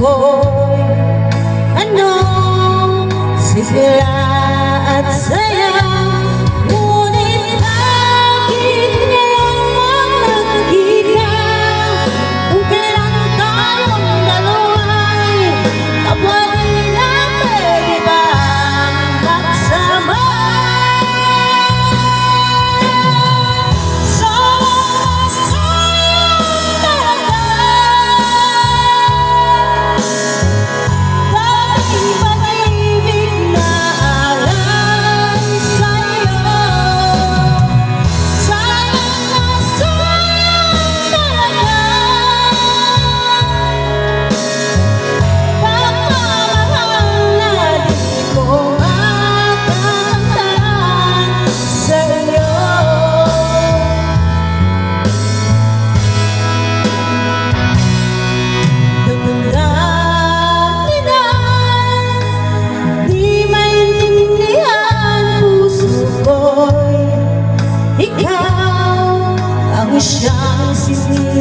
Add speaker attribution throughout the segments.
Speaker 1: ako Ano sisira at saya?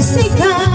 Speaker 1: música.